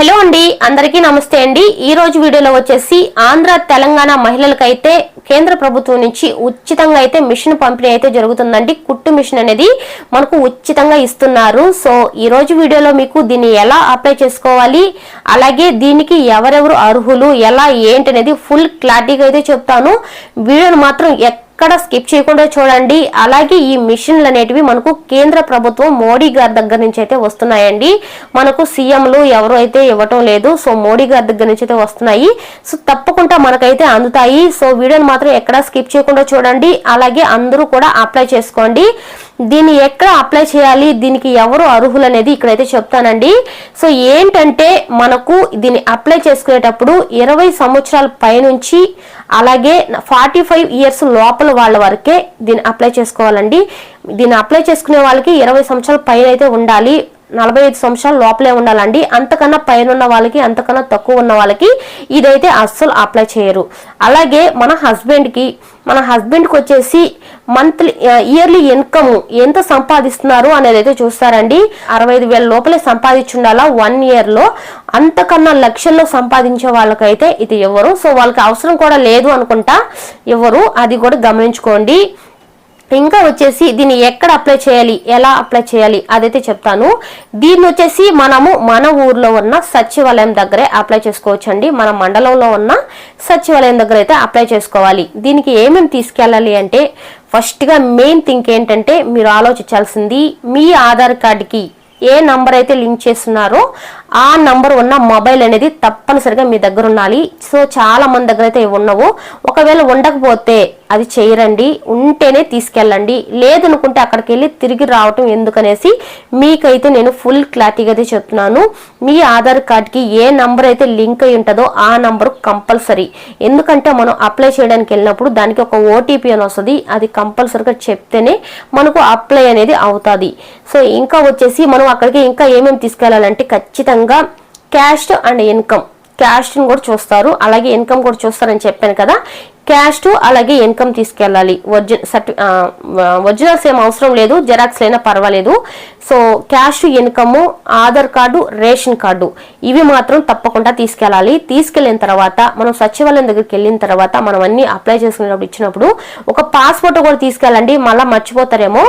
Hello అండి అందరికీ నమస్తే అండి. ఈ రోజు వీడియోలో వచ్చేసి ఆంధ్ర తెలంగాణ మహిళలకైతే కేంద్ర ప్రభుత్వం నుంచి ఉచితంగా అయితే మిషన్ పంపిణీ అయితే జరుగుతుందండి. కుట్టు మిషన్ అనేది మనకు ఉచితంగా ఇస్తున్నారు. సో ఈ రోజు వీడియోలో మీకు దీన్ని ఎలా అప్లై చేసుకోవాలి అలాగే దీనికి ఎవరెవరు అర్హులు ఎలా ఏంటి అనేది ఫుల్ క్లారిటీగా అయితే చెప్తాను. వీడియోని మాత్రం ఎక్కడ స్కిప్ చేయకుండా చూడండి. అలాగే ఈ మిషన్లు అనేటివి మనకు కేంద్ర ప్రభుత్వం మోడీ గారి దగ్గర నుంచి అయితే వస్తున్నాయండి. మనకు సీఎంలు ఎవరు అయితే ఇవ్వటం లేదు. సో మోడీ గారి దగ్గర నుంచి అయితే వస్తున్నాయి. సో తప్పకుండా మనకైతే అందుతాయి. సో వీడియోని మాత్రం ఎక్కడ స్కిప్ చేయకుండా చూడండి. అలాగే అందరూ కూడా అప్లై చేసుకోండి. దీన్ని ఎక్కడ అప్లై చేయాలి? దీనికి ఎవరు అర్హులు అనేది ఇక్కడైతే చెప్తానండి. సో ఏంటంటే మనకు దీన్ని అప్లై చేసుకునేటప్పుడు ఇరవై సంవత్సరాల పైనుంచి అలాగే ఫార్టీ ఫైవ్ ఇయర్స్ లోపల వాళ్ళ వరకే దీన్ని అప్లై చేసుకోవాలండి. దీన్ని అప్లై చేసుకునే వాళ్ళకి ఇరవై సంవత్సరాల పైన అయితే ఉండాలి. నలభై ఐదు సంవత్సరాల లోపలే ఉండాలండి. అంతకన్నా పైన ఉన్న వాళ్ళకి అంతకన్నా తక్కువ ఉన్న వాళ్ళకి ఇదైతే అస్సలు అప్లై చేయరు. అలాగే మన హస్బెండ్కి మన హస్బెండ్కి వచ్చేసి మంత్లీ ఇయర్లీ ఇన్కమ్ ఎంత సంపాదిస్తున్నారు అనేది అయితే చూస్తారండి. అరవై ఐదు వేల లోపలే సంపాదించుండాలా వన్ ఇయర్లో అంతకన్నా లక్షల్లో సంపాదించే వాళ్ళకైతే ఇది ఎవరు సో వాళ్ళకి అవసరం కూడా లేదు అనుకుంటా ఎవరు అది కూడా గమనించుకోండి. ఇంకా వచ్చేసి దీన్ని ఎక్కడ అప్లై చేయాలి ఎలా అప్లై చేయాలి అదైతే చెప్తాను. దీన్ని వచ్చేసి మనము మన ఊర్లో ఉన్న సచివాలయం దగ్గరే అప్లై చేసుకోవచ్చండి. మన మండలంలో ఉన్న సచివాలయం దగ్గర అయితే అప్లై చేసుకోవాలి. దీనికి ఏమేమి తీసుకెళ్ళాలి అంటే ఫస్ట్గా మెయిన్ థింక్ ఏంటంటే మీరు ఆలోచించాల్సింది మీ ఆధార్ కార్డుకి ఏ నంబర్ అయితే లింక్ చేస్తున్నారో ఆ నంబర్ ఉన్న మొబైల్ అనేది తప్పనిసరిగా మీ దగ్గర ఉండాలి. సో చాలా మంది దగ్గర అయితే ఇవి ఉండవు. ఒకవేళ ఉండకపోతే అది చేయరండి. ఉంటేనే తీసుకెళ్ళండి. లేదనుకుంటే అక్కడికి వెళ్ళి తిరిగి రావటం ఎందుకనేసి మీకైతే నేను ఫుల్ క్లారిటీగా అయితే చెప్తున్నాను. మీ ఆధార్ కార్డ్కి ఏ నంబర్ అయితే లింక్ అయి ఉంటుందో ఆ నంబర్ కంపల్సరీ. ఎందుకంటే మనం అప్లై చేయడానికి వెళ్ళినప్పుడు దానికి ఒక ఓటీపీ అని వస్తుంది. అది కంపల్సరీగా చెప్తేనే మనకు అప్లై అనేది అవుతుంది. సో ఇంకా వచ్చేసి మనం అక్కడికి ఇంకా ఏమేమి తీసుకెళ్ళాలంటే ఖచ్చితంగా క్యాష్ అండ్ ఇన్కమ్. క్యాస్ట్ని కూడా చూస్తారు అలాగే ఇన్కమ్ కూడా చూస్తారని చెప్పాను కదా. క్యాష్ అలాగే ఇన్కమ్ తీసుకెళ్ళాలి. ఒరిజి సర్టి ఒరిజినల్స్ ఏం అవసరం లేదు జెరాక్స్ అయినా పర్వాలేదు. So cash income Aadhaar card ration card ఇవి మాత్రం తప్పకుండా తీసుకెళ్ళాలి. తీసుకెళ్ళిన తర్వాత మనం సచివాలయం దగ్గరికి వెళ్ళిన తర్వాత మనం అన్ని అప్లై చేసుకునేటప్పుడు ఇచ్చినప్పుడు ఒక పాస్పోర్ట్ కూడా తీసుకెళ్ళండి మళ్ళీ మర్చిపోతారేమో.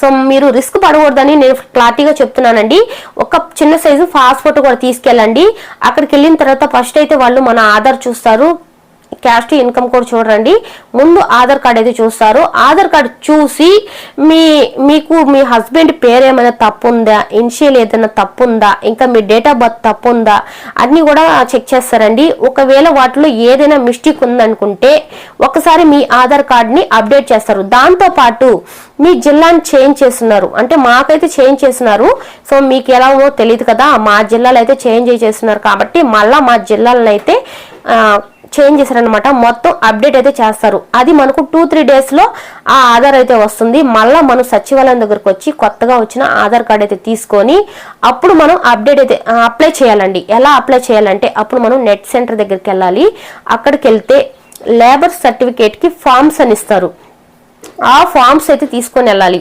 సో మీరు రిస్క్ పడకూడదని నేను క్లారిటీగా చెప్తున్నానండి. ఒక చిన్న సైజు పాస్పోర్ట్ కూడా తీసుకెళ్ళండి. అక్కడికి వెళ్ళిన తర్వాత ఫస్ట్ అయితే వాళ్ళు మన ఆధార్ చూస్తారు. క్యాస్ట్ ఇన్కమ్ కూడా చూడండి. ముందు ఆధార్ కార్డ్ అయితే చూస్తారు. ఆధార్ కార్డ్ చూసి మీ మీకు మీ హస్బెండ్ పేరు ఏమైనా తప్పు ఉందా ఇనిషియల్ ఏదైనా తప్పు ఉందా ఇంకా మీ డేట్ ఆఫ్ బర్త్ తప్పు ఉందా అన్ని కూడా చెక్ చేస్తారండి. ఒకవేళ వాటిలో ఏదైనా మిస్టేక్ ఉందనుకుంటే ఒకసారి మీ ఆధార్ కార్డ్ని అప్డేట్ చేస్తారు. దాంతో పాటు మీ జిల్లాని చేంజ్ చేస్తున్నారు. అంటే మాకైతే చేంజ్ చేస్తున్నారు. సో మీకు ఎలా ఉందో తెలియదు కదా. మా జిల్లాలో అయితే చేంజ్ చేస్తున్నారు కాబట్టి మళ్ళీ మా జిల్లాలను అయితే చేంజ్ చేశారనమాట మొత్తం అప్డేట్ అయితే చేస్తారు. అది మనకు టూ త్రీ డేస్లో ఆ ఆధార్ అయితే వస్తుంది. మళ్ళీ మనం సచివాలయం దగ్గరకు వచ్చి కొత్తగా వచ్చిన ఆధార్ కార్డ్ అయితే తీసుకొని అప్పుడు మనం అప్డేట్ అయితే అప్లై చేయాలండి. ఎలా అప్లై చేయాలంటే అప్పుడు మనం నెట్ సెంటర్ దగ్గరికి వెళ్ళాలి. అక్కడికి వెళ్తే లేబర్ సర్టిఫికేట్కి ఫామ్స్ అని ఇస్తారు. ఆ ఫామ్స్ అయితే తీసుకొని వెళ్ళాలి.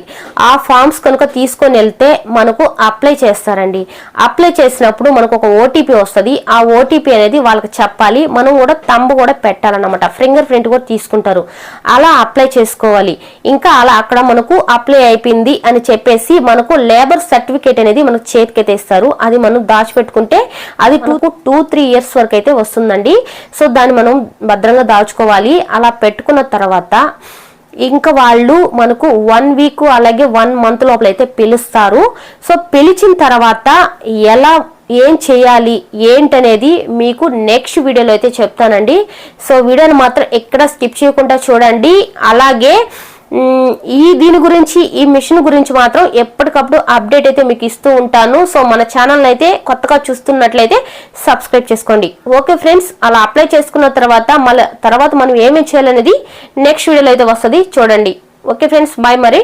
ఆ ఫామ్స్ కనుక తీసుకొని వెళ్తే మనకు అప్లై చేస్తారండి. అప్లై చేసినప్పుడు మనకు ఒక ఓటీపీ వస్తుంది. ఆ ఓటీపీ అనేది వాళ్ళకి చెప్పాలి. మనం కూడా తంబు కూడా పెట్టాలన్నమాట. ఫింగర్ ప్రింట్ కూడా తీసుకుంటారు. అలా అప్లై చేసుకోవాలి. ఇంకా అలా అక్కడ మనకు అప్లై అయిపోయింది అని చెప్పేసి మనకు లేబర్ సర్టిఫికేట్ అనేది మనకు చేతికైతే ఇస్తారు. అది మనం దాచిపెట్టుకుంటే అది టూ టూ త్రీ ఇయర్స్ వరకు అయితే వస్తుందండి. సో దాన్ని మనం భద్రంగా దాచుకోవాలి. అలా పెట్టుకున్న తర్వాత ఇంకా వాళ్ళు మనకు వన్ వీక్ అలాగే వన్ మంత్ లోపల అయితే పిలుస్తారు. సో పిలిచిన తర్వాత ఎలా ఏం చేయాలి ఏంటనేది మీకు నెక్స్ట్ వీడియోలో అయితే చెప్తానండి. సో వీడియోని మాత్రం ఎక్కడ స్కిప్ చేయకుండా చూడండి. అలాగే ఈ దీని గురించి ఈ మిషన్ గురించి మాత్రం ఎప్పటికప్పుడు అప్డేట్ అయితే మీకు ఇస్తూ ఉంటాను. సో మన ఛానల్ అయితే కొత్తగా చూస్తున్నట్లయితే సబ్స్క్రైబ్ చేసుకోండి. ఓకే ఫ్రెండ్స్ అలా అప్లై చేసుకున్న తర్వాత మళ్ళీ తర్వాత మనం ఏమేమి చేయాలనేది నెక్స్ట్ వీడియోలో అయితే వస్తుంది. చూడండి. ఓకే ఫ్రెండ్స్ బాయ్ మరి.